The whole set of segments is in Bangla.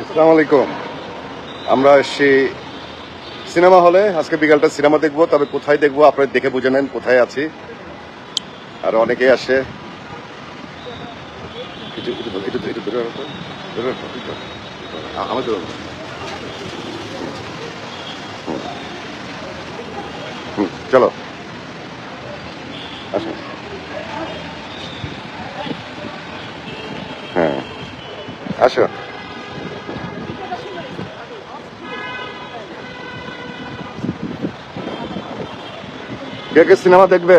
আসসালামু আলাইকুম। আমরা এসছি সিনেমা হলে। আজকে বিকালটা সিনেমা দেখব, তবে কোথায় দেখব আপনারা দেখে বুঝে নেন কোথায় আছি। আর অনেকেই আসে। চলো। আসো। হ্যাঁ। আসো। কে কে সিনেমা দেখবে?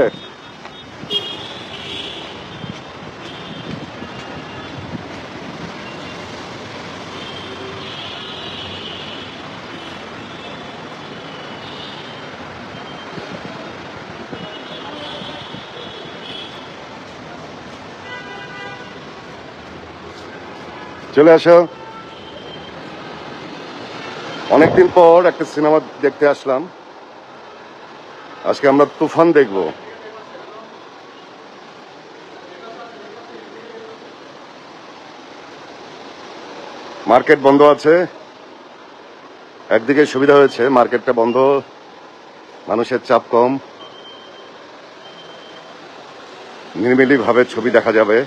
চলে আসো। অনেকদিন পর একটা সিনেমা দেখতে আসলাম। আজকে আমরা তুফান দেখব। মার্কেট বন্ধ আছে। একদিকে সুবিধা হয়েছে, মার্কেটটা বন্ধ। মানুষের চাপ কম। নিরিমিলি ভাবে ছবি দেখা যাবে।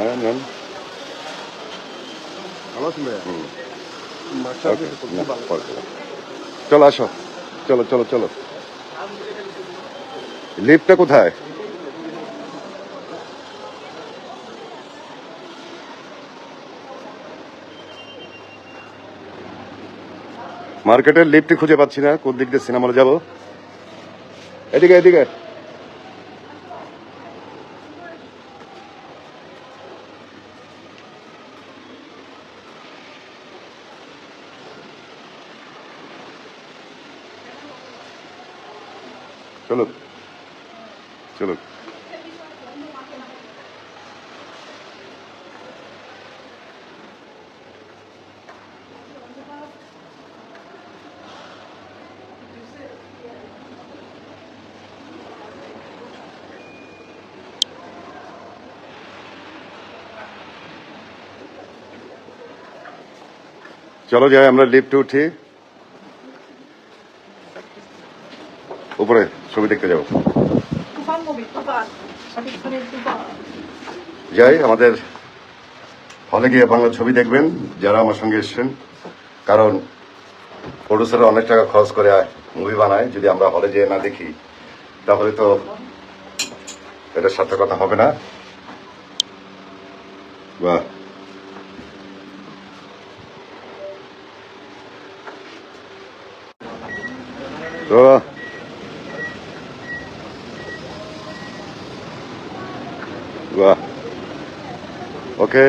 হ্যাঁ নেন। ভালো আছেন। চলো আসো। চলো চলো চলো। লিফটটা কোথায়? মার্কেটের লিফটই খুঁজে পাচ্ছি না। কোন দিক দিয়ে সিনেমা যাব? এদিকে এদিকে। চলো চলো চলো যাই আমরা লিফটে উঠি উপরে ছবি দেখতে যাব। যাই আমাদের হলে গিয়ে বাংলা ছবি দেখবেন যারা আমার সঙ্গে এসছেন। কারণ প্রডিউসাররা অনেক টাকা খরচ করে মুভি বানায়। যদি আমরা হলে যেয়ে না দেখি তাহলে তো এটা সার্থকতা হবে না। বা। তো বাহ ওকে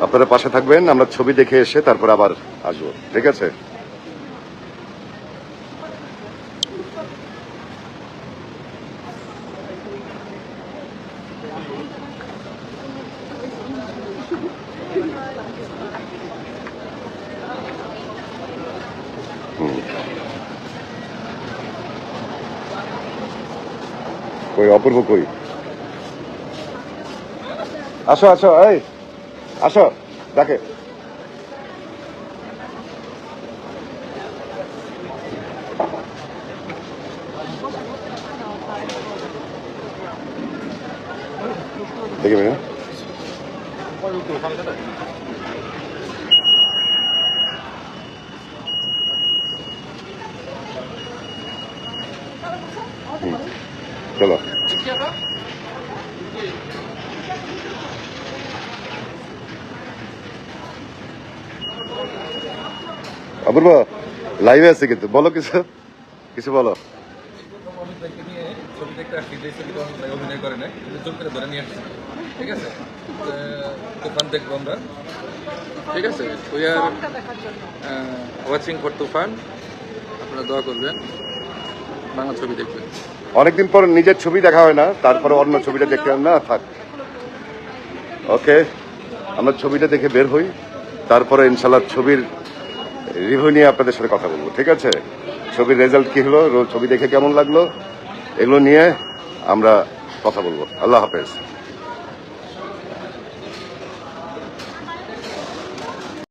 আপনারা পাশে থাকবেন আমরা ছবি দেখে এসে তারপর আবার আসব ঠিক আছে? কই অপূর্ব কই? আসো আসো এই আসো দেখি মেয়ে চলো। অপূর্ব লাইভে আছে কিন্তু। বলো কিছু কিছু বলো। অভিনয় করে নাই জোর করে ধরে নিয়ে আসছি ঠিক আছে তুফান দেখব আমরা ঠিক আছে উই আর তুফানটা দেখার জন্য। ওয়াচিং ফর তুফান আপনারা দোয়া করবেন। বাংলা ছবি দেখবেন। অনেকদিন পর নিজের ছবি দেখা হয় না, তারপরে অন্য ছবিটা দেখতে না, থাক। ওকে, আমরা ছবিটা দেখে বের হই, তারপরে ইনশাল্লাহ ছবির রিভিউ নিয়ে আপনাদের সাথে কথা বলব, ঠিক আছে? ছবির রেজাল্ট কি হলো ছবি দেখে কেমন লাগল, এগুলো নিয়ে আমরা কথা বলব। আল্লাহ হাফেজ।